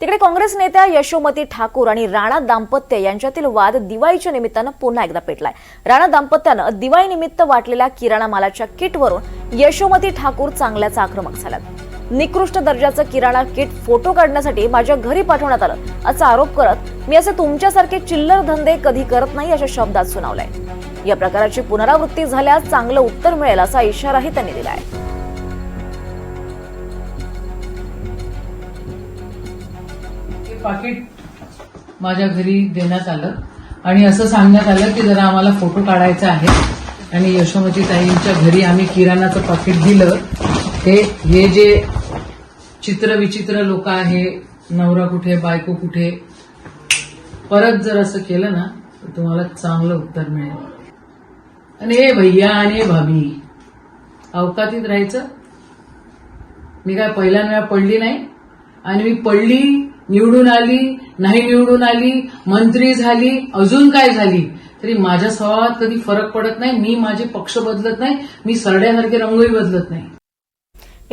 तिकडे काँग्रेस नेत्या यशोमती ठाकूर आणि राणा दाम्पत्य यांच्यातील वाद दिवाळीच्या निमित्तानं पुन्हा एकदा पेटलाय. राणा दाम्पत्यानं दिवाळीनिमित्त वाटलेल्या किराणा मालाच्या किटवरून यशोमती ठाकूर चांगल्याच आक्रमक झाल्यात निकृष्ट दर्जाचं किराणा किट फोटो काढण्यासाठी माझ्या घरी पाठवण्यात आलं असा आरोप करत मी असे तुमच्यासारखे चिल्लर धंदे कधी करत नाही अशा शब्दात सुनावलंय. या प्रकाराची पुनरावृत्ती झाल्यास चांगलं उत्तर मिळेल असा इशाराही त्यांनी दिला आहे पाकिट माझ्या घरी देण्यात आलं. आणि असं सांगण्यात आलं की जरा आम्हाला फोटो काढायचा आहे. आणि यशोमती ताईंच्या घरी आम्ही किराणाचं पाकिट दिलं. हे हे जे चित्रविचित्र लोक आहे नवरा कुठे बायको कुठे परत जर असं केलं ना तर तुम्हाला चांगलं उत्तर मिळेल. आणि हे भैया आणि हे भाभी अवकातीत राहायचं. मी काय पहिल्यांदा पडली नाही. आणि मी पडली निवडून आली नाही निवडून आली मंत्री झाली अजून काय झाली? तरी माझ्या स्वभावात कधी फरक पडत नाही मी माझे पक्ष बदलत नाही मी सरड्यासारखे रंगही बदलत नाही.